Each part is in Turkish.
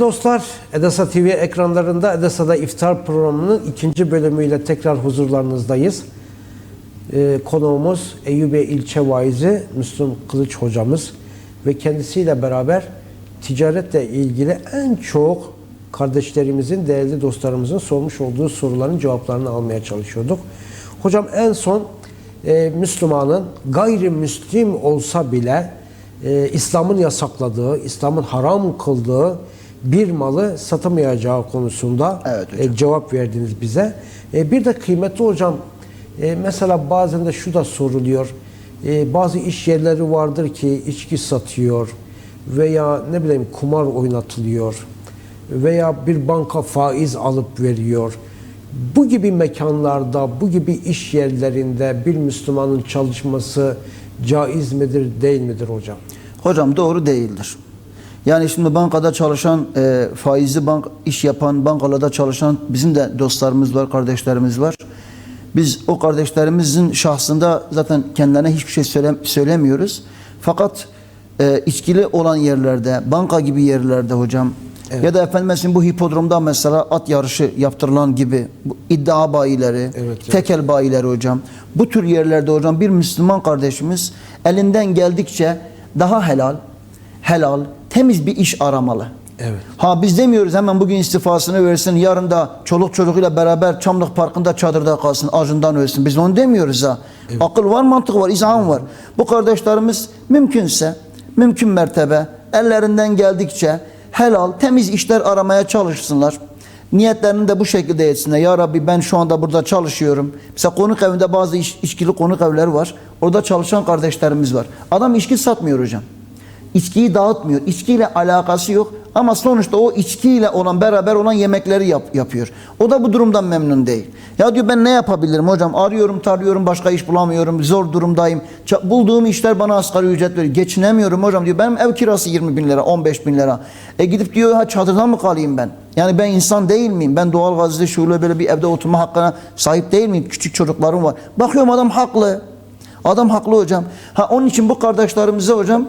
Dostlar, Edesa TV ekranlarında Edesa'da iftar programının ikinci bölümüyle tekrar huzurlarınızdayız. Ee, konuğumuz Eyyubiye ilçe vaizi Müslüm Kılıç hocamız ve kendisiyle beraber ticaretle ilgili en çok kardeşlerimizin, değerli dostlarımızın sormuş olduğu soruların cevaplarını almaya çalışıyorduk. Hocam en son e, Müslümanın gayrimüslim olsa bile e, İslam'ın yasakladığı, İslam'ın haram kıldığı bir malı satamayacağı konusunda Evet hocam. e, cevap verdiniz bize. E, bir de kıymetli hocam e, mesela bazen de şu da soruluyor. E, bazı iş yerleri vardır ki içki satıyor veya ne bileyim kumar oynatılıyor veya bir banka faiz alıp veriyor. Bu gibi mekanlarda, bu gibi iş yerlerinde bir Müslümanın çalışması caiz midir, değil midir hocam? Hocam doğru değildir. Yani şimdi bankada çalışan, e, faizli bank iş yapan, bankalarda çalışan bizim de dostlarımız var, kardeşlerimiz var. Biz o kardeşlerimizin şahsında zaten kendilerine hiçbir şey söyle, söylemiyoruz. Fakat e, içkili olan yerlerde, banka gibi yerlerde hocam ya da efendim bu hipodromda mesela at yarışı yaptırılan gibi bu iddia bayileri, Evet, evet. tekel bayileri hocam. Bu tür yerlerde hocam bir Müslüman kardeşimiz elinden geldikçe daha helal, helal, temiz bir iş aramalı. Evet. Ha biz demiyoruz hemen bugün istifasını versin, yarın da çoluk çocuğuyla beraber Çamlık Parkı'nda çadırda kalsın, acından ölsün. Biz onu demiyoruz ha. Akıl var, mantık var, izan var. Bu kardeşlerimiz mümkünse, mümkün mertebe ellerinden geldikçe helal, temiz işler aramaya çalışsınlar. Niyetlerini de bu şekilde etsinler. Ya Rabbi ben şu anda burada çalışıyorum. Mesela konuk evinde bazı iş, içkili konuk evleri var. Orada çalışan kardeşlerimiz var. Adam içki satmıyor hocam. İçkiyi dağıtmıyor. İçkiyle alakası yok. Ama sonuçta o içkiyle olan beraber olan yemekleri yap, yapıyor. O da bu durumdan memnun değil. Ya diyor ben ne yapabilirim hocam? Arıyorum, tarıyorum, başka iş bulamıyorum. Zor durumdayım. Ça- bulduğum işler bana asgari ücret veriyor. Geçinemiyorum hocam diyor. Benim ev kirası 20 bin lira, 15 bin lira. E gidip diyor ha çadırda mı kalayım ben? Yani ben insan değil miyim? Ben doğal gazlı şöyle böyle bir evde oturma hakkına sahip değil miyim? Küçük çocuklarım var. Bakıyorum adam haklı. Adam haklı hocam. Ha onun için bu kardeşlerimize hocam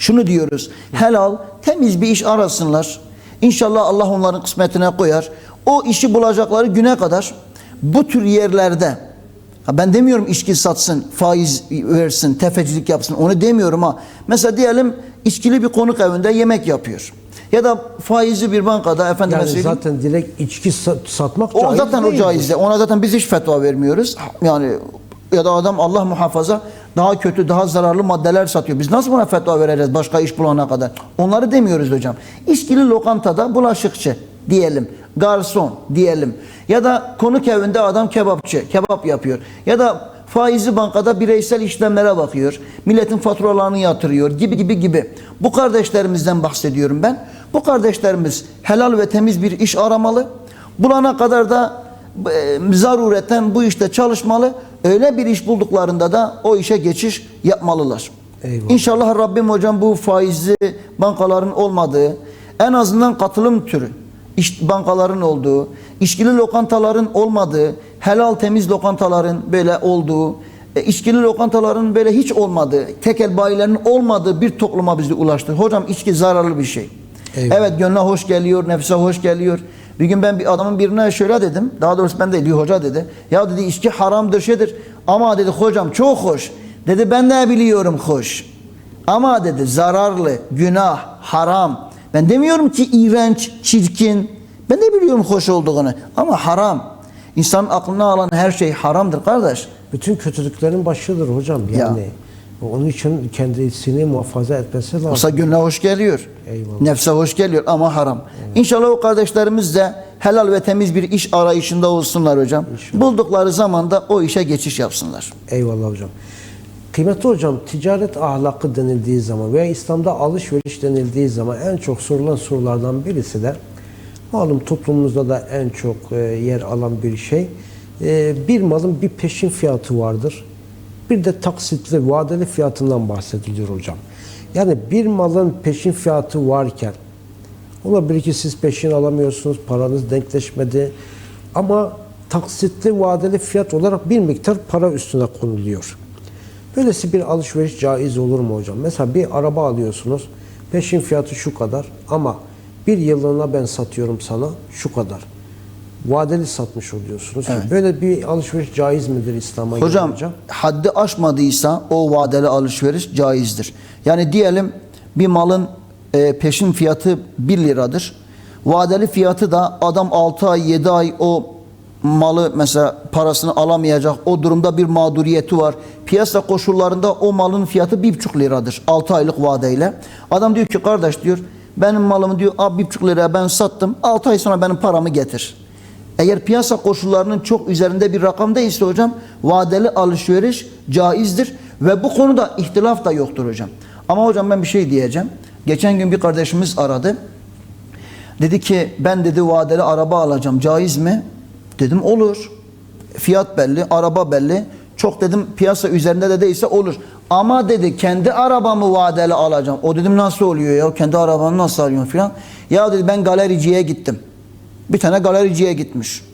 şunu diyoruz. Helal, temiz bir iş arasınlar. İnşallah Allah onların kısmetine koyar. O işi bulacakları güne kadar bu tür yerlerde ben demiyorum içki satsın, faiz versin, tefecilik yapsın. Onu demiyorum ha. Mesela diyelim içkili bir konuk evinde yemek yapıyor. Ya da faizli bir bankada efendime Yani söyleyeyim. zaten direkt içki sat- satmak O caiz zaten o caizde. Ona zaten biz hiç fetva vermiyoruz. Yani ya da adam Allah muhafaza daha kötü, daha zararlı maddeler satıyor. Biz nasıl buna fetva vereceğiz başka iş bulana kadar? Onları demiyoruz hocam. İşkili lokantada bulaşıkçı diyelim, garson diyelim. Ya da konuk evinde adam kebapçı, kebap yapıyor. Ya da faizli bankada bireysel işlemlere bakıyor. Milletin faturalarını yatırıyor gibi gibi gibi. Bu kardeşlerimizden bahsediyorum ben. Bu kardeşlerimiz helal ve temiz bir iş aramalı. Bulana kadar da e, zarureten bu işte çalışmalı. Öyle bir iş bulduklarında da o işe geçiş yapmalılar. Eyvallah. İnşallah Rabbim hocam bu faizli bankaların olmadığı, en azından katılım türü iş bankaların olduğu, işkili lokantaların olmadığı, helal temiz lokantaların böyle olduğu, e, içkili lokantaların böyle hiç olmadığı, tekel bayilerin olmadığı bir topluma bizi ulaştı. Hocam içki zararlı bir şey. Eyvallah. Evet gönle hoş geliyor, nefse hoş geliyor. Bir gün ben bir adamın birine şöyle dedim. Daha doğrusu ben değil, bir hoca dedi. Ya dedi içki haramdır şeydir. Ama dedi hocam çok hoş. Dedi ben de biliyorum hoş. Ama dedi zararlı, günah, haram. Ben demiyorum ki iğrenç, çirkin. Ben de biliyorum hoş olduğunu. Ama haram. İnsanın aklına alan her şey haramdır kardeş. Bütün kötülüklerin başıdır hocam yani. Onun için kendisini muhafaza etmesi lazım. Olsa gönle hoş geliyor. Eyvallah. Nefse hoş geliyor ama haram. İnşallah o kardeşlerimiz de helal ve temiz bir iş arayışında olsunlar hocam. Buldukları zaman da o işe geçiş yapsınlar. Eyvallah hocam. Kıymetli hocam, ticaret ahlakı denildiği zaman veya İslam'da alışveriş denildiği zaman en çok sorulan sorulardan birisi de malum toplumumuzda da en çok e, yer alan bir şey. E, bir malın bir peşin fiyatı vardır. Bir de taksitli, vadeli fiyatından bahsediliyor hocam. Yani bir malın peşin fiyatı varken Olabilir ki siz peşin alamıyorsunuz, paranız denkleşmedi. Ama taksitli vadeli fiyat olarak bir miktar para üstüne konuluyor. Böylesi bir alışveriş caiz olur mu hocam? Mesela bir araba alıyorsunuz, peşin fiyatı şu kadar ama Bir yıllığına ben satıyorum sana şu kadar. Vadeli satmış oluyorsunuz. Evet. Böyle bir alışveriş caiz midir İslam'a göre Hocam hocam? haddi aşmadıysa o vadeli alışveriş caizdir. Yani diyelim bir malın e, peşin fiyatı 1 liradır. Vadeli fiyatı da adam 6 ay 7 ay o malı mesela parasını alamayacak. O durumda bir mağduriyeti var. Piyasa koşullarında o malın fiyatı 1,5 liradır. 6 aylık vadeyle. Adam diyor ki kardeş diyor benim malımı diyor 1,5 liraya ben sattım. 6 ay sonra benim paramı getir. Eğer piyasa koşullarının çok üzerinde bir rakam değilse hocam vadeli alışveriş caizdir ve bu konuda ihtilaf da yoktur hocam. Ama hocam ben bir şey diyeceğim. Geçen gün bir kardeşimiz aradı. Dedi ki ben dedi vadeli araba alacağım caiz mi? Dedim olur. Fiyat belli, araba belli. Çok dedim piyasa üzerinde de değilse olur. Ama dedi kendi arabamı vadeli alacağım. O dedim nasıl oluyor ya? Kendi arabanı nasıl alıyorsun filan? Ya dedi ben galericiye gittim. Bir tane galericiye gitmiş.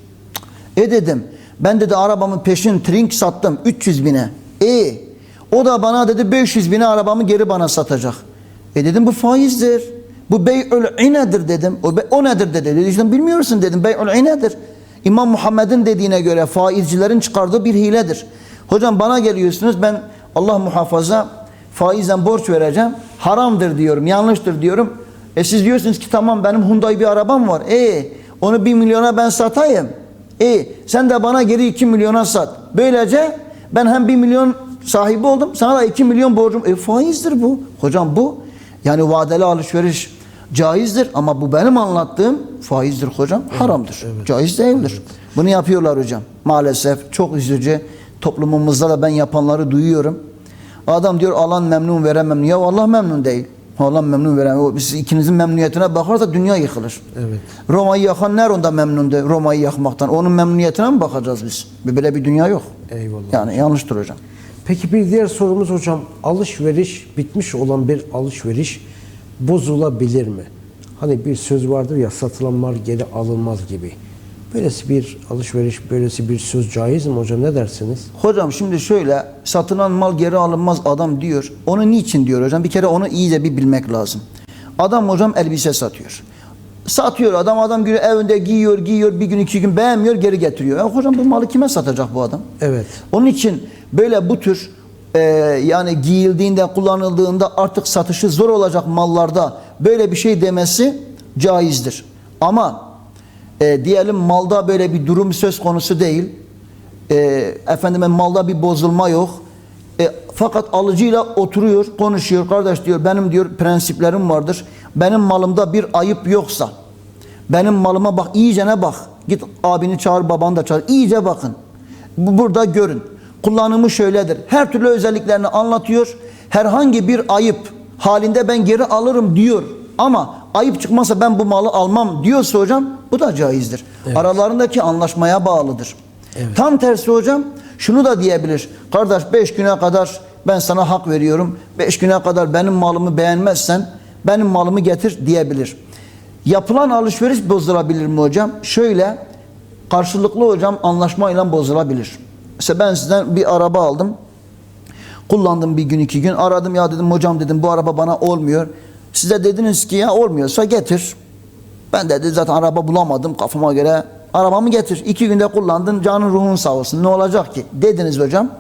E dedim ben dedi arabamın peşin trink sattım 300 bine. E o da bana dedi 500 bine arabamı geri bana satacak. E dedim bu faizdir. Bu bey'ül inedir dedim. O, be- o nedir dedi. Dedi işte bilmiyorsun dedim bey'ül inedir. İmam Muhammed'in dediğine göre faizcilerin çıkardığı bir hiledir. Hocam bana geliyorsunuz ben Allah muhafaza faizden borç vereceğim. Haramdır diyorum, yanlıştır diyorum. E siz diyorsunuz ki tamam benim Hyundai bir arabam var. E onu 1 milyona ben satayım. E sen de bana geri 2 milyona sat. Böylece ben hem 1 milyon sahibi oldum. Sana da 2 milyon borcum. E faizdir bu. Hocam bu yani vadeli alışveriş caizdir ama bu benim anlattığım faizdir hocam. haramdır. Caiz değildir. Bunu yapıyorlar hocam. Maalesef çok üzücü. Toplumumuzda da ben yapanları duyuyorum. Adam diyor alan memnun veren memnun. Ya Allah memnun değil. Allah memnun veren. O, Biz ikinizin memnuniyetine bakarsa dünya yıkılır. Evet. Roma'yı yakan Neron'da memnundu Roma'yı yakmaktan. Onun memnuniyetine mi bakacağız biz? Böyle bir dünya yok. Eyvallah. Yani yanlıştır hocam. Peki bir diğer sorumuz hocam alışveriş bitmiş olan bir alışveriş bozulabilir mi? Hani bir söz vardır ya satılan mal geri alınmaz gibi. Böylesi bir alışveriş, böylesi bir söz caiz mi hocam ne dersiniz? Hocam şimdi şöyle satılan mal geri alınmaz adam diyor. Onu niçin diyor hocam? Bir kere onu iyice bir bilmek lazım. Adam hocam elbise satıyor. Satıyor adam adam günü evinde giyiyor giyiyor bir gün iki gün beğenmiyor geri getiriyor. Ya hocam bu malı kime satacak bu adam? Evet. Onun için böyle bu tür e, yani giyildiğinde kullanıldığında artık satışı zor olacak mallarda böyle bir şey demesi caizdir. Ama e, diyelim malda böyle bir durum söz konusu değil. E, efendime malda bir bozulma yok. E, fakat alıcıyla oturuyor, konuşuyor. Kardeş diyor benim diyor prensiplerim vardır. Benim malımda bir ayıp yoksa benim malıma bak iyicene bak. Git abini çağır, babanı da çağır. İyice bakın. Bu burada görün. Kullanımı şöyledir. Her türlü özelliklerini anlatıyor. Herhangi bir ayıp halinde ben geri alırım diyor. Ama ayıp çıkmazsa ben bu malı almam diyorsa hocam bu da caizdir. Aralarındaki anlaşmaya bağlıdır. Tam tersi hocam şunu da diyebilir. Kardeş 5 güne kadar ben sana hak veriyorum. 5 güne kadar benim malımı beğenmezsen benim malımı getir diyebilir. Yapılan alışveriş bozulabilir mi hocam? Şöyle karşılıklı hocam anlaşmayla bozulabilir. Mesela ben sizden bir araba aldım. Kullandım bir gün iki gün. Aradım ya dedim hocam dedim bu araba bana olmuyor. Size dediniz ki ya olmuyorsa getir. Ben dedi zaten araba bulamadım kafama göre. Arabamı getir. İki günde kullandın canın ruhun sağ olsun. Ne olacak ki? Dediniz hocam.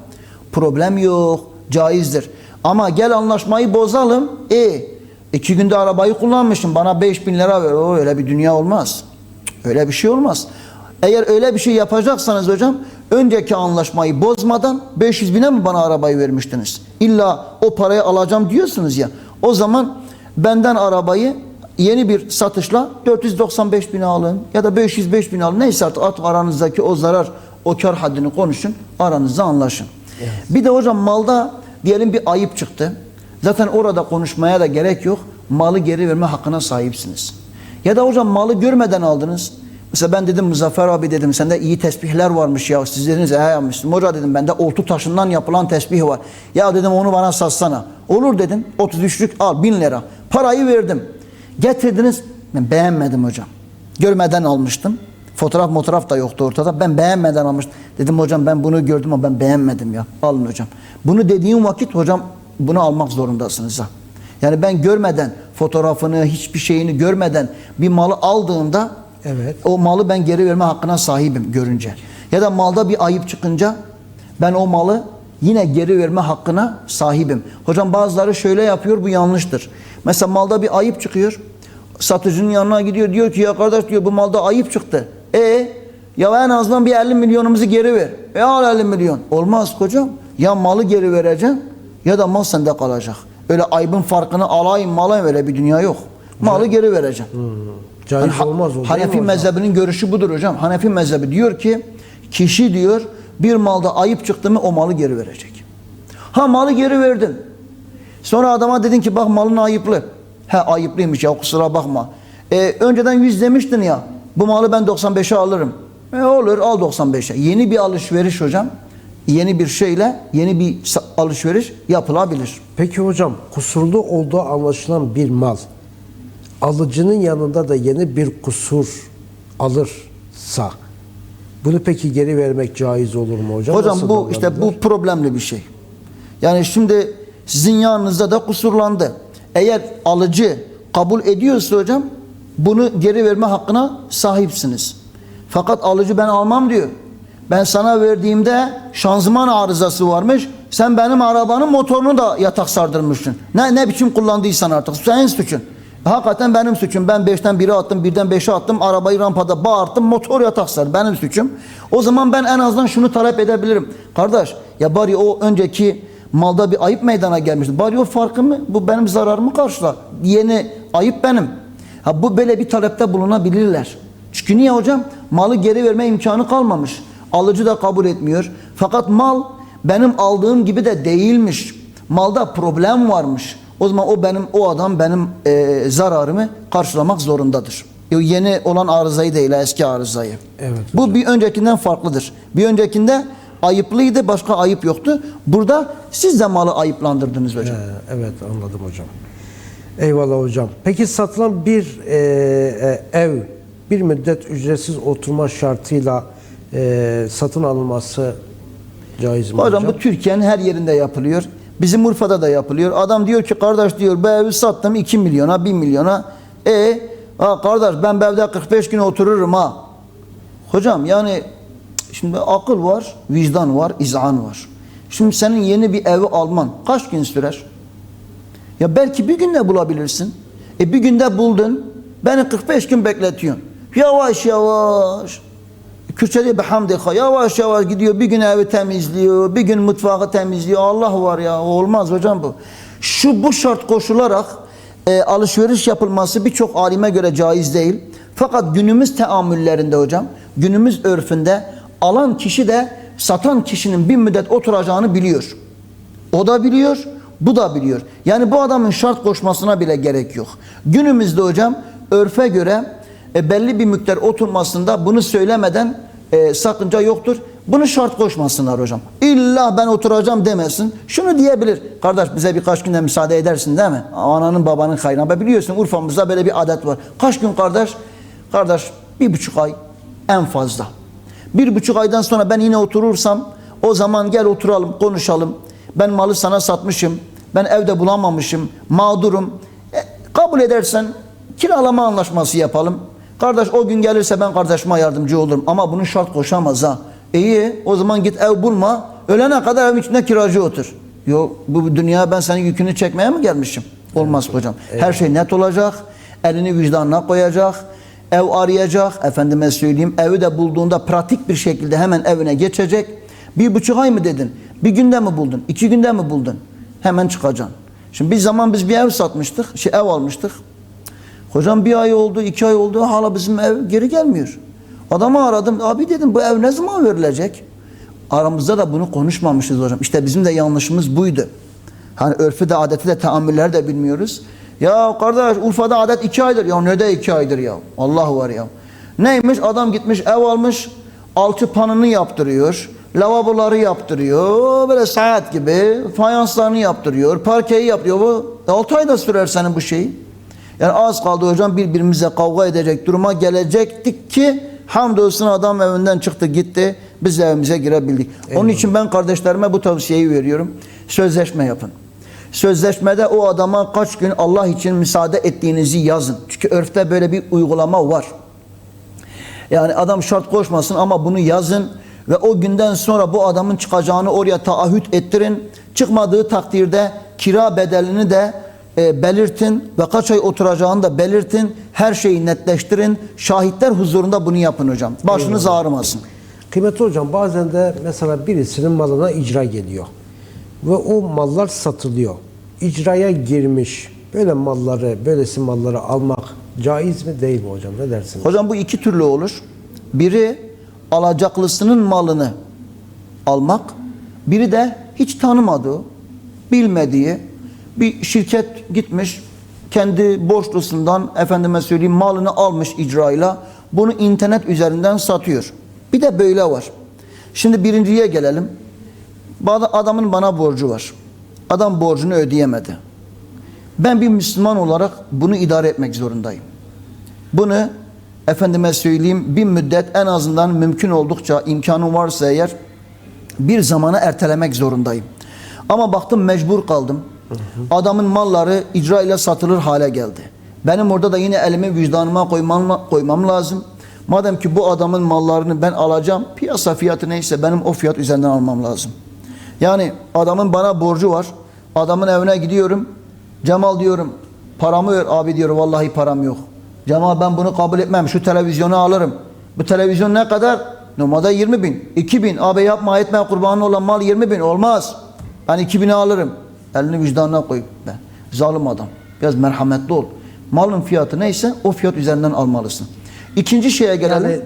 Problem yok. Caizdir. Ama gel anlaşmayı bozalım. E iki günde arabayı kullanmışım. Bana 5000 lira ver. O öyle bir dünya olmaz. Öyle bir şey olmaz. Eğer öyle bir şey yapacaksanız hocam önceki anlaşmayı bozmadan 500 bine mi bana arabayı vermiştiniz? İlla o parayı alacağım diyorsunuz ya. O zaman benden arabayı yeni bir satışla 495 bin alın ya da 505 bin alın. Neyse artık, artık aranızdaki o zarar o kar haddini konuşun aranızda anlaşın. Bir de hocam malda diyelim bir ayıp çıktı. Zaten orada konuşmaya da gerek yok. Malı geri verme hakkına sahipsiniz. Ya da hocam malı görmeden aldınız. Mesela ben dedim Muzaffer abi dedim sende iyi tesbihler varmış ya. Siz dediniz he yapmıştım. Hoca dedim bende oltu taşından yapılan tesbih var. Ya dedim onu bana satsana. Olur dedim 33'lük al 1000 lira. Parayı verdim. Getirdiniz. Ben beğenmedim hocam. Görmeden almıştım. Fotoğraf fotoğraf da yoktu ortada. Ben beğenmeden almıştım. Dedim hocam ben bunu gördüm ama ben beğenmedim ya. Alın hocam. Bunu dediğim vakit hocam bunu almak zorundasınız ha. Yani ben görmeden fotoğrafını, hiçbir şeyini görmeden bir malı aldığında Evet. o malı ben geri verme hakkına sahibim görünce. Ya da malda bir ayıp çıkınca ben o malı yine geri verme hakkına sahibim. Hocam bazıları şöyle yapıyor bu yanlıştır. Mesela malda bir ayıp çıkıyor. Satıcının yanına gidiyor diyor ki ya kardeş diyor bu malda ayıp çıktı. E ya en azından bir 50 milyonumuzu geri ver. E al 50 milyon. Olmaz hocam. Ya malı geri vereceksin ya da mal sende kalacak. Öyle ayıbın farkını alayım malayım öyle bir dünya yok. Malı geri vereceksin. Caiz Yani olmaz Hanefi mezhebinin görüşü budur hocam. Hanefi mezhebi diyor ki kişi diyor bir malda ayıp çıktı mı o malı geri verecek. Ha malı geri verdin. Sonra adama dedin ki bak malın ayıplı. He ayıplıymış ya kusura bakma. E, önceden 100 demiştin ya. Bu malı ben 95'e alırım. E, olur al 95'e. Yeni bir alışveriş hocam. Yeni bir şeyle yeni bir alışveriş yapılabilir. Peki hocam kusurlu olduğu anlaşılan bir mal alıcının yanında da yeni bir kusur alırsa bunu peki geri vermek caiz olur mu hocam? Hocam Nasıl bu işte bu problemli bir şey. Yani şimdi sizin yanınızda da kusurlandı. Eğer alıcı kabul ediyorsa hocam bunu geri verme hakkına sahipsiniz. Fakat alıcı ben almam diyor. Ben sana verdiğimde şanzıman arızası varmış. Sen benim arabanın motorunu da yatak sardırmışsın. Ne ne biçim kullandıysan artık senin suçun. Hakikaten benim suçum. Ben 5'ten 1'e attım, birden 5'e attım. Arabayı rampada bağırttım, motor yatak sardı. Benim suçum. O zaman ben en azından şunu talep edebilirim. Kardeş ya bari o önceki malda bir ayıp meydana gelmişti. Bari o farkımı, bu benim zararımı karşıla. Yeni ayıp benim. Ha bu böyle bir talepte bulunabilirler. Çünkü niye hocam? Malı geri verme imkanı kalmamış. Alıcı da kabul etmiyor. Fakat mal benim aldığım gibi de değilmiş. Malda problem varmış. O zaman o benim o adam benim e, zararımı karşılamak zorundadır. Yeni olan arızayı değil eski arızayı. Evet Bu bir öncekinden farklıdır. Bir öncekinde ayıplıydı başka ayıp yoktu. Burada siz de malı ayıplandırdınız hocam. Ee, evet anladım hocam. Eyvallah hocam. Peki satılan bir e, e, ev bir müddet ücretsiz oturma şartıyla e, satın alınması caiz mi hocam? Hocam bu Türkiye'nin her yerinde yapılıyor. Bizim Urfa'da da yapılıyor. Adam diyor ki kardeş diyor bu evi sattım 2 milyona 1 milyona. E ha kardeş ben bu evde 45 gün otururum ha. Hocam yani şimdi akıl var, vicdan var, izan var. Şimdi senin yeni bir evi alman kaç gün sürer? Ya belki bir günde bulabilirsin. E bir günde buldun. Beni 45 gün bekletiyorsun. Yavaş yavaş. Kürtçede bihamdika yavaş yavaş gidiyor. Bir gün evi temizliyor. Bir gün mutfağı temizliyor. Allah var ya. Olmaz hocam bu. Şu bu şart koşularak e, alışveriş yapılması birçok alime göre caiz değil. Fakat günümüz teamüllerinde hocam, günümüz örfünde alan kişi de satan kişinin bir müddet oturacağını biliyor. O da biliyor, bu da biliyor. Yani bu adamın şart koşmasına bile gerek yok. Günümüzde hocam örfe göre e, belli bir miktar oturmasında bunu söylemeden e, sakınca yoktur. Bunu şart koşmasınlar hocam. İlla ben oturacağım demesin. Şunu diyebilir. Kardeş bize birkaç güne müsaade edersin değil mi? Ananın babanın hayrına. Biliyorsun Urfa'mızda böyle bir adet var. Kaç gün kardeş? Kardeş bir buçuk ay en fazla. Bir buçuk aydan sonra ben yine oturursam o zaman gel oturalım konuşalım. Ben malı sana satmışım. Ben evde bulamamışım. Mağdurum. E, kabul edersen kiralama anlaşması yapalım. Kardeş o gün gelirse ben kardeşime yardımcı olurum. Ama bunu şart koşamaz ha. İyi o zaman git ev bulma. Ölene kadar evin içinde kiracı otur. Yok bu dünya ben senin yükünü çekmeye mi gelmişim? Olmaz hocam. Her şey net olacak. Elini vicdanına koyacak. Ev arayacak. Efendime söyleyeyim. Evi de bulduğunda pratik bir şekilde hemen evine geçecek. Bir buçuk ay mı dedin? Bir günde mi buldun? İki günde mi buldun? Hemen çıkacaksın. Şimdi bir zaman biz bir ev satmıştık. Şey ev almıştık. Hocam bir ay oldu, iki ay oldu. Hala bizim ev geri gelmiyor. Adamı aradım. Abi dedim bu ev ne zaman verilecek? Aramızda da bunu konuşmamışız hocam. İşte bizim de yanlışımız buydu. Hani örfü de adeti de teamülleri de bilmiyoruz. Ya kardeş Urfa'da adet iki aydır. Ya ne de iki aydır ya. Allah var ya. Neymiş adam gitmiş ev almış. Alçı panını yaptırıyor. Lavaboları yaptırıyor. Böyle saat gibi. Fayanslarını yaptırıyor. Parkeyi yapıyor. Bu 6 ayda sürer senin bu şeyi. Yani az kaldı hocam birbirimize kavga edecek duruma gelecektik ki hamdolsun adam evinden çıktı gitti. Biz de evimize girebildik. Onun için ben kardeşlerime bu tavsiyeyi veriyorum. Sözleşme yapın. Sözleşmede o adama kaç gün Allah için müsaade ettiğinizi yazın. Çünkü örfte böyle bir uygulama var. Yani adam şart koşmasın ama bunu yazın ve o günden sonra bu adamın çıkacağını oraya taahhüt ettirin. Çıkmadığı takdirde kira bedelini de e, belirtin ve kaç ay oturacağını da belirtin. Her şeyi netleştirin. Şahitler huzurunda bunu yapın hocam. Başınız ağrımasın. Kıymetli hocam bazen de mesela birisinin malına icra geliyor. Ve o mallar satılıyor. İcraya girmiş. Böyle malları, böylesi malları almak caiz mi değil mi hocam? Ne dersiniz? Hocam bu iki türlü olur. Biri alacaklısının malını almak. Biri de hiç tanımadığı, bilmediği bir şirket gitmiş kendi borçlusundan efendime söyleyeyim malını almış icrayla bunu internet üzerinden satıyor. Bir de böyle var. Şimdi birinciye gelelim. Bazı adamın bana borcu var. Adam borcunu ödeyemedi. Ben bir Müslüman olarak bunu idare etmek zorundayım. Bunu efendime söyleyeyim bir müddet en azından mümkün oldukça imkanım varsa eğer bir zamana ertelemek zorundayım. Ama baktım mecbur kaldım. Adamın malları icra ile satılır hale geldi. Benim orada da yine elimi vicdanıma koymam, koymam lazım. Madem ki bu adamın mallarını ben alacağım, piyasa fiyatı neyse benim o fiyat üzerinden almam lazım. Yani adamın bana borcu var. Adamın evine gidiyorum. Cemal diyorum, paramı ver abi diyor, vallahi param yok. Cemal ben bunu kabul etmem, şu televizyonu alırım. Bu televizyon ne kadar? Normalde 20 bin, 2 bin. Abi yapma etme kurbanın olan mal 20 bin olmaz. Ben 2 bini alırım. Elini vicdanına koy. Ben. Zalim adam. Biraz merhametli ol. Malın fiyatı neyse o fiyat üzerinden almalısın. İkinci şeye gelelim. Yani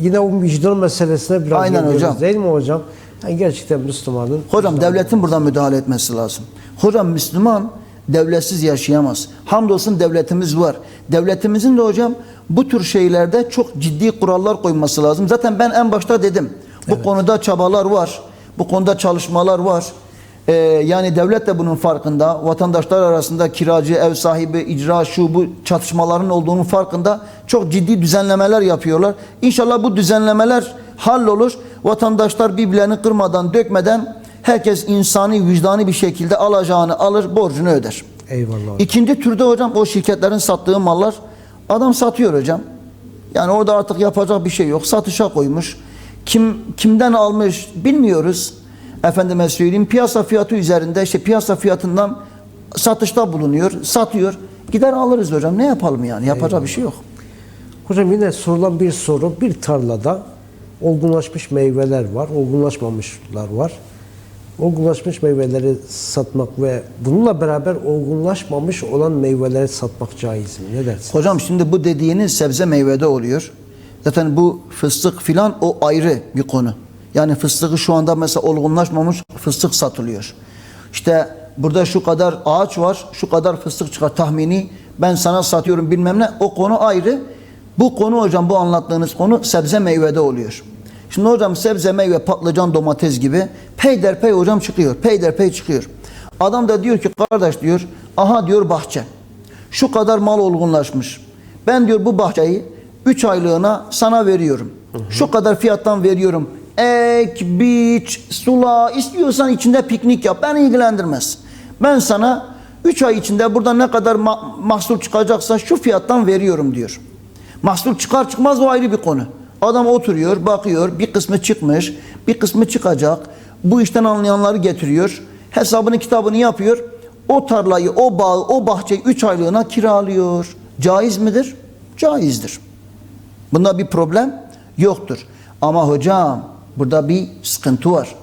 yine o vicdan meselesine biraz Aynen hocam. değil mi hocam? Yani gerçekten Müslümanın Hocam devletin buradan müdahale etmesi lazım. Hocam Müslüman devletsiz yaşayamaz. Hamdolsun devletimiz var. Devletimizin de hocam bu tür şeylerde çok ciddi kurallar koyması lazım. Zaten ben en başta dedim. Bu konuda çabalar var. Bu konuda çalışmalar var. Ee, yani devlet de bunun farkında. Vatandaşlar arasında kiracı, ev sahibi, icra, şu bu çatışmaların olduğunun farkında. Çok ciddi düzenlemeler yapıyorlar. İnşallah bu düzenlemeler hallolur. Vatandaşlar birbirlerini kırmadan, dökmeden herkes insani, vicdani bir şekilde alacağını alır, borcunu öder. Eyvallah. hocam. İkinci türde hocam o şirketlerin sattığı mallar adam satıyor hocam. Yani orada artık yapacak bir şey yok. Satışa koymuş. Kim kimden almış bilmiyoruz. Efendime söyleyeyim piyasa fiyatı üzerinde işte piyasa fiyatından satışta bulunuyor, satıyor. Gider alırız hocam. Ne yapalım yani? Yapacak bir şey yok. Hocam yine sorulan bir soru. Bir tarlada olgunlaşmış meyveler var, olgunlaşmamışlar var. Olgunlaşmış meyveleri satmak ve bununla beraber olgunlaşmamış olan meyveleri satmak caiz mi? Ne dersin? Hocam şimdi bu dediğiniz sebze meyvede oluyor. Zaten bu fıstık filan o ayrı bir konu. Yani fıstığı şu anda mesela olgunlaşmamış fıstık satılıyor. İşte burada şu kadar ağaç var, şu kadar fıstık çıkar tahmini. Ben sana satıyorum bilmem ne. O konu ayrı. Bu konu hocam bu anlattığınız konu sebze meyvede oluyor. Şimdi hocam sebze meyve patlıcan domates gibi peyderpey hocam çıkıyor. Peyderpey çıkıyor. Adam da diyor ki kardeş diyor aha diyor bahçe. Şu kadar mal olgunlaşmış. Ben diyor bu bahçeyi 3 aylığına sana veriyorum. Şu kadar fiyattan veriyorum. Ek, biç, sula istiyorsan içinde piknik yap. Beni ilgilendirmez. Ben sana 3 ay içinde burada ne kadar ma- mahsul çıkacaksa şu fiyattan veriyorum diyor. Mahsul çıkar çıkmaz o ayrı bir konu. Adam oturuyor, bakıyor, bir kısmı çıkmış, bir kısmı çıkacak. Bu işten anlayanları getiriyor. Hesabını kitabını yapıyor. O tarlayı, o bağı, o bahçeyi 3 aylığına kiralıyor. Caiz midir? Caizdir. Bunda bir problem yoktur. Ama hocam burada bir sıkıntı var.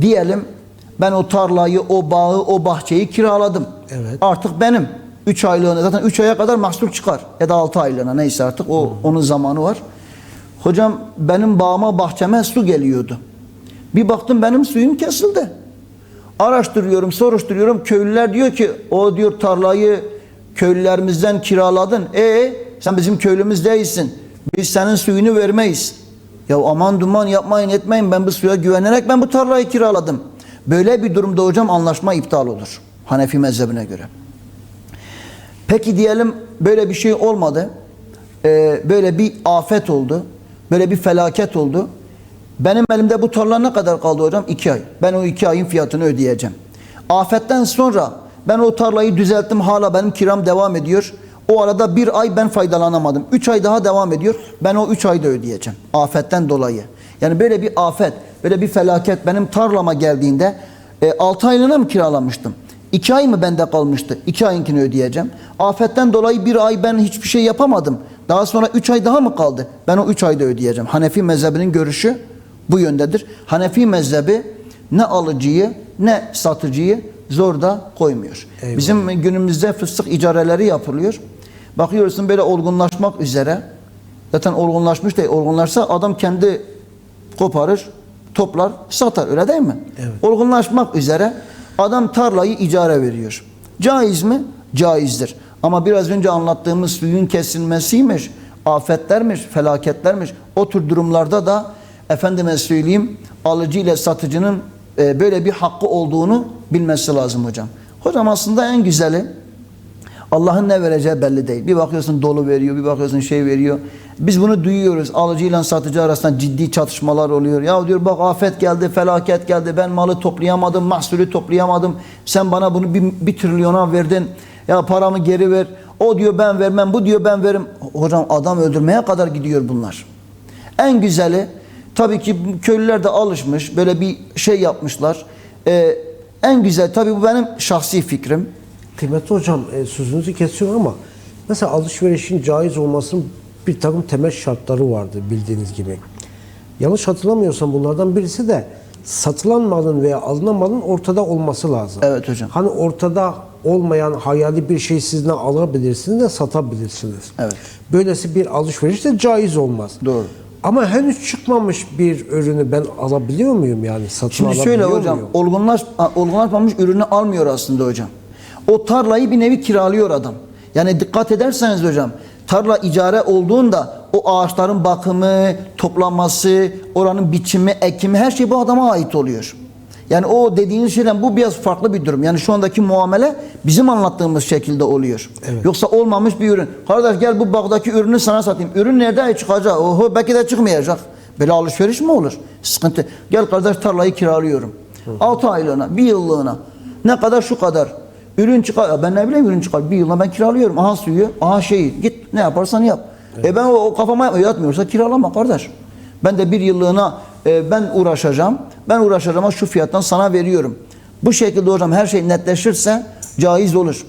Diyelim ben o tarlayı, o bağı, o bahçeyi kiraladım. Evet. Artık benim. 3 aylığına zaten 3 aya kadar mahsul çıkar. Ya da 6 aylığına neyse artık o onun zamanı var. Hocam benim bağıma bahçeme su geliyordu. Bir baktım benim suyum kesildi. Araştırıyorum, soruşturuyorum. Köylüler diyor ki o diyor tarlayı köylülerimizden kiraladın. E sen bizim köylümüz değilsin. Biz senin suyunu vermeyiz. Ya aman duman yapmayın etmeyin ben bu suya güvenerek ben bu tarlayı kiraladım. Böyle bir durumda hocam anlaşma iptal olur. Hanefi mezhebine göre. Peki diyelim böyle bir şey olmadı. Ee, böyle bir afet oldu. Böyle bir felaket oldu. Benim elimde bu tarla ne kadar kaldı hocam? İki ay. Ben o iki ayın fiyatını ödeyeceğim. Afetten sonra ben o tarlayı düzelttim hala benim kiram devam ediyor. O arada bir ay ben faydalanamadım. Üç ay daha devam ediyor. Ben o üç ayda ödeyeceğim. Afetten dolayı. Yani böyle bir afet, böyle bir felaket benim tarlama geldiğinde e, 6 aylığına mı kiralamıştım? 2 ay mı bende kalmıştı? 2 ayınkini ödeyeceğim. Afetten dolayı bir ay ben hiçbir şey yapamadım. Daha sonra 3 ay daha mı kaldı? Ben o 3 ayda ödeyeceğim. Hanefi mezhebinin görüşü bu yöndedir. Hanefi mezhebi ne alıcıyı ne satıcıyı zorda koymuyor. Eyvallah. Bizim günümüzde fıstık icareleri yapılıyor. Bakıyorsun böyle olgunlaşmak üzere. Zaten olgunlaşmış değil. Olgunlaşsa adam kendi koparır, toplar, satar. Öyle değil mi? Evet. Olgunlaşmak üzere adam tarlayı icara veriyor. Caiz mi? Caizdir. Ama biraz önce anlattığımız suyun kesilmesiymiş, afetlermiş, felaketlermiş. O tür durumlarda da efendime söyleyeyim alıcı ile satıcının e, böyle bir hakkı olduğunu bilmesi lazım hocam. Hocam aslında en güzeli Allah'ın ne vereceği belli değil. Bir bakıyorsun dolu veriyor, bir bakıyorsun şey veriyor. Biz bunu duyuyoruz. Alıcıyla satıcı arasında ciddi çatışmalar oluyor. Ya diyor bak afet geldi, felaket geldi. Ben malı toplayamadım, mahsulü toplayamadım. Sen bana bunu bir, bir trilyona verdin. Ya paramı geri ver. O diyor ben vermem, bu diyor ben veririm. Hocam adam öldürmeye kadar gidiyor bunlar. En güzeli tabii ki köylüler de alışmış. Böyle bir şey yapmışlar. Ee, en güzel tabii bu benim şahsi fikrim. Kıymetli hocam e, sözünüzü kesiyorum ama mesela alışverişin caiz olmasının bir takım temel şartları vardı bildiğiniz gibi. Yanlış hatırlamıyorsam bunlardan birisi de satılan malın veya alınan malın ortada olması lazım. Evet hocam. Hani ortada olmayan hayali bir şey sizden alabilirsiniz de satabilirsiniz. Evet. Böylesi bir alışveriş de caiz olmaz. Doğru. Ama henüz çıkmamış bir ürünü ben alabiliyor muyum yani? Satın Şimdi şöyle hocam, muyum? olgunlaş, olgunlaşmamış ürünü almıyor aslında hocam. O tarlayı bir nevi kiralıyor adam. Yani dikkat ederseniz hocam, tarla icare olduğunda o ağaçların bakımı, toplanması, oranın biçimi, ekimi her şey bu adama ait oluyor. Yani o dediğiniz şeyden bu biraz farklı bir durum. Yani şu andaki muamele bizim anlattığımız şekilde oluyor. Evet. Yoksa olmamış bir ürün. Kardeş gel bu bağdaki ürünü sana satayım. Ürün nerede çıkacak? Oho belki de çıkmayacak. Böyle alışveriş mi olur? Sıkıntı. Gel kardeş tarlayı kiralıyorum. 6 aylığına, bir yıllığına. Ne kadar şu kadar. Ürün çıkar. Ben ne bileyim ürün çıkar. Bir yılına ben kiralıyorum. Aha suyu, aha şeyi. Git ne yaparsan yap. E ben o, o kafama yatmıyorsa kiralama kardeş. Ben de bir yıllığına e, ben uğraşacağım. Ben uğraşacağım ama şu fiyattan sana veriyorum. Bu şekilde hocam her şey netleşirse caiz olur.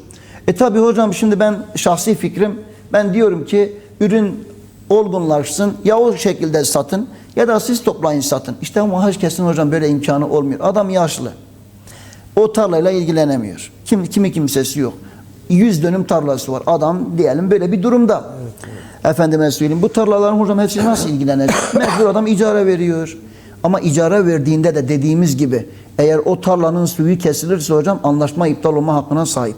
E tabi hocam şimdi ben şahsi fikrim ben diyorum ki ürün olgunlaşsın ya o şekilde satın ya da siz toplayın satın. İşte ama herkesin hocam böyle imkanı olmuyor. Adam yaşlı. O tarlayla ilgilenemiyor. Kim, kimi kimsesi yok. 100 dönüm tarlası var. Adam diyelim böyle bir durumda. Efendime söyleyeyim bu tarlaların hocam hepsi nasıl ilgilenecek? Mecbur adam icara veriyor. Ama icara verdiğinde de dediğimiz gibi eğer o tarlanın suyu kesilirse hocam anlaşma iptal olma hakkına sahip.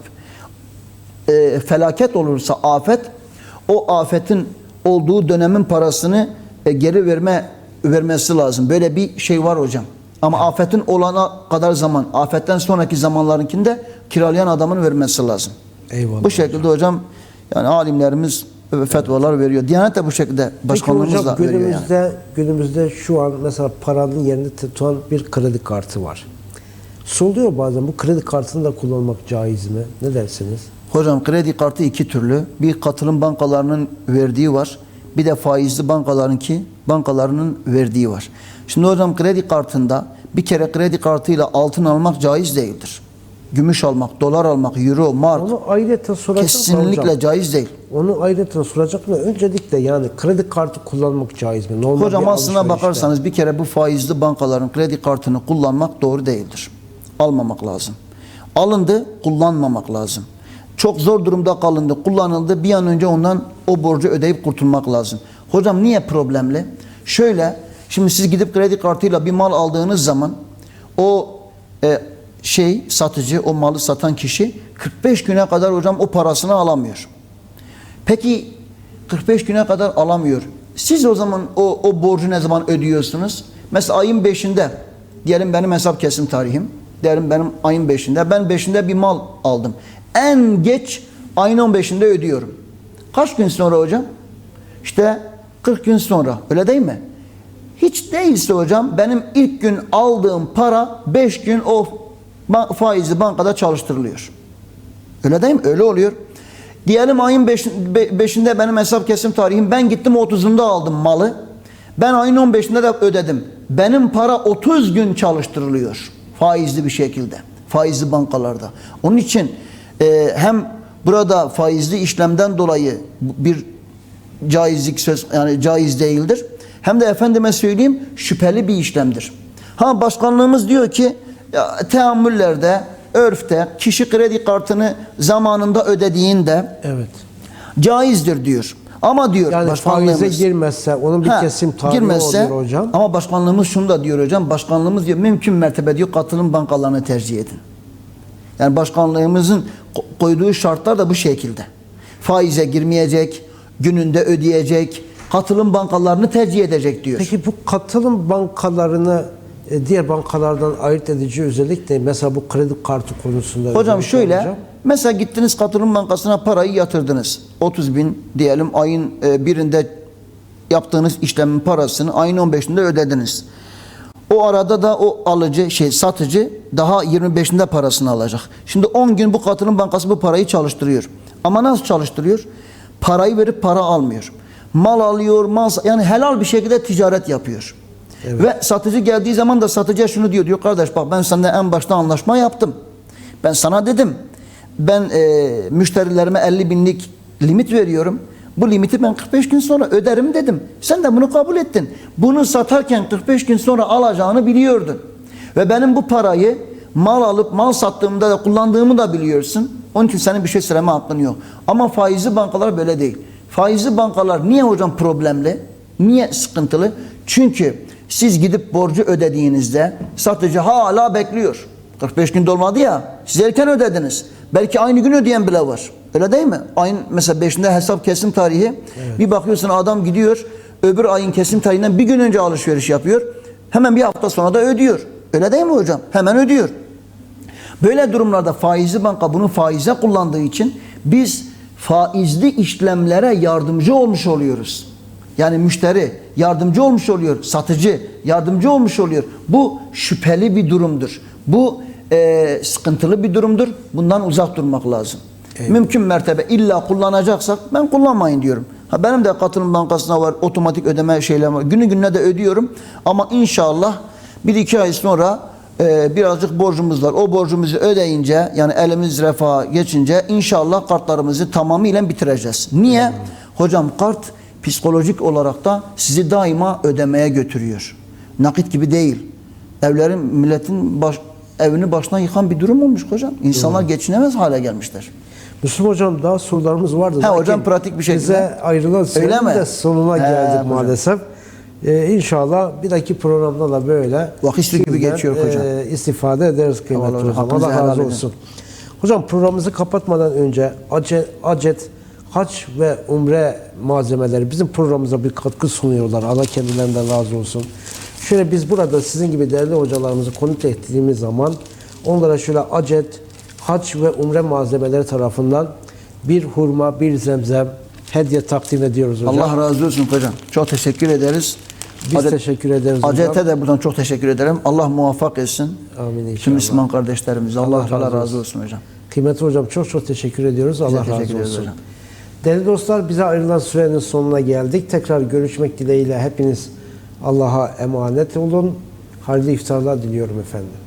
E, felaket olursa afet o afetin olduğu dönemin parasını e, geri verme vermesi lazım. Böyle bir şey var hocam. Ama afetin olana kadar zaman, afetten sonraki zamanlarınkinde kiralayan adamın vermesi lazım. Eyvallah Bu şekilde hocam yani alimlerimiz fetvalar veriyor. Diyanet de bu şekilde Peki başkanlığımız hocam da veriyor yani. günümüzde günümüzde şu an mesela paranın yerini tutan bir kredi kartı var. Soruluyor bazen bu kredi kartını da kullanmak caiz mi? Ne dersiniz? Hocam kredi kartı iki türlü. Bir katılım bankalarının verdiği var. Bir de faizli bankalarınki bankalarının verdiği var. Şimdi hocam kredi kartında bir kere kredi kartıyla altın almak caiz değildir. Gümüş almak, dolar almak, euro, mark Onu ayrıca soracak kesinlikle hocam? caiz değil. Onu ayrıca soracak mı? Öncelikle yani kredi kartı kullanmak caiz mi? Normal Hocam aslına bakarsanız bir kere bu faizli bankaların kredi kartını kullanmak doğru değildir. Almamak lazım. Alındı, kullanmamak lazım. Çok zor durumda kalındı, kullanıldı. Bir an önce ondan o borcu ödeyip kurtulmak lazım. Hocam niye problemli? Şöyle, şimdi siz gidip kredi kartıyla bir mal aldığınız zaman o e, şey satıcı, o malı satan kişi 45 güne kadar hocam o parasını alamıyor. Peki 45 güne kadar alamıyor. Siz o zaman o, o borcu ne zaman ödüyorsunuz? Mesela ayın 5'inde diyelim benim hesap kesim tarihim. Diyelim benim ayın 5'inde. Ben 5'inde bir mal aldım. En geç ayın 15'inde ödüyorum. Kaç gün sonra hocam? İşte 40 gün sonra. Öyle değil mi? Hiç değilse hocam benim ilk gün aldığım para 5 gün o ba- faizli bankada çalıştırılıyor. Öyle değil mi? Öyle oluyor. Diyelim ayın 5'inde benim hesap kesim tarihim. Ben gittim 30'unda aldım malı. Ben ayın 15'inde de ödedim. Benim para 30 gün çalıştırılıyor. Faizli bir şekilde. Faizli bankalarda. Onun için e, hem burada faizli işlemden dolayı bir caizlik söz yani caiz değildir. Hem de efendime söyleyeyim şüpheli bir işlemdir. Ha başkanlığımız diyor ki ya, teamüllerde, örfte kişi kredi kartını zamanında ödediğinde Evet. caizdir diyor. Ama diyor Yani başkanlığımız faize girmezse onun bir kesim tarihi girmezse, oluyor hocam. Ama başkanlığımız şunu da diyor hocam. Başkanlığımız diyor mümkün mertebe diyor katılım bankalarını tercih edin. Yani başkanlığımızın ko- koyduğu şartlar da bu şekilde. Faize girmeyecek, gününde ödeyecek, katılım bankalarını tercih edecek diyor. Peki bu katılım bankalarını diğer bankalardan ayırt edici özellik ne? Mesela bu kredi kartı konusunda. Hocam özellikle şöyle, hocam. mesela gittiniz katılım bankasına parayı yatırdınız. 30 bin diyelim ayın e, birinde yaptığınız işlemin parasını ayın 15'inde ödediniz. O arada da o alıcı şey satıcı daha 25'inde parasını alacak. Şimdi 10 gün bu katılım bankası bu parayı çalıştırıyor. Ama nasıl çalıştırıyor? Parayı verip para almıyor. Mal alıyor, mal yani helal bir şekilde ticaret yapıyor. Ve satıcı geldiği zaman da satıcıya şunu diyor. Diyor kardeş bak ben seninle en başta anlaşma yaptım. Ben sana dedim. Ben e, müşterilerime 50 binlik limit veriyorum. Bu limiti ben 45 gün sonra öderim dedim. Sen de bunu kabul ettin. Bunu satarken 45 gün sonra alacağını biliyordun. Ve benim bu parayı mal alıp mal sattığımda da kullandığımı da biliyorsun. Onun için senin bir şey söyleme hakkın yok. Ama faizli bankalar böyle değil. Faizli bankalar niye hocam problemli? Niye sıkıntılı? Çünkü siz gidip borcu ödediğinizde satıcı hala bekliyor. 45 gün dolmadı ya. Siz erken ödediniz. Belki aynı gün ödeyen bile var. Öyle değil mi? Ayın mesela 5'inde hesap kesim tarihi. Bir bakıyorsun adam gidiyor. Öbür ayın kesim tarihinden bir gün önce alışveriş yapıyor. Hemen bir hafta sonra da ödüyor. Öyle değil mi hocam? Hemen ödüyor. Böyle durumlarda faizli banka bunu faize kullandığı için biz faizli işlemlere yardımcı olmuş oluyoruz. Yani müşteri yardımcı olmuş oluyor, satıcı yardımcı olmuş oluyor. Bu şüpheli bir durumdur. Bu e, sıkıntılı bir durumdur. Bundan uzak durmak lazım. Mümkün mertebe illa kullanacaksak ben kullanmayın diyorum. Ha benim de katılım bankasına var, otomatik ödeme şeyler var. Günü gününe de ödüyorum. Ama inşallah bir iki ay sonra e, birazcık borcumuz var. O borcumuzu ödeyince yani elimiz refaha geçince inşallah kartlarımızı tamamıyla bitireceğiz. Niye? Hocam kart psikolojik olarak da sizi daima ödemeye götürüyor. Nakit gibi değil. Evlerin milletin baş, evini başına yıkan bir durum olmuş hocam. İnsanlar geçinemez hale gelmişler. Müslüm hocam daha sorularımız vardı. Ha, hocam pratik bir şekilde. Bize ayrılan sürenin de sonuna He, geldik hocam. maalesef. Ee, inşallah bir dahaki programda da böyle Vakit su gibi geçiyor hocam. e, istifade ederiz kıymetli hocam. Allah razı edin. olsun. Hocam programımızı kapatmadan önce Acet, Acet haç ve umre malzemeleri bizim programımıza bir katkı sunuyorlar. Allah kendilerinden razı olsun. Şöyle biz burada sizin gibi değerli hocalarımızı konuk ettiğimiz zaman onlara şöyle Acet, haç ve umre malzemeleri tarafından bir hurma, bir zemzem hediye takdim ediyoruz hocam. Allah razı olsun hocam. Çok teşekkür ederiz. Biz Acet- teşekkür ederiz hocam. Acete de buradan çok teşekkür ederim. Allah muvaffak etsin. Amin inşallah. Tüm Müslüman kardeşlerimize. Allah, Allah razı razı olsun hocam. Kıymetli hocam çok çok teşekkür ediyoruz. Allah teşekkür razı olsun. hocam. Değerli dostlar bize ayrılan sürenin sonuna geldik. Tekrar görüşmek dileğiyle hepiniz Allah'a emanet olun. Hayırlı iftarlar diliyorum efendim.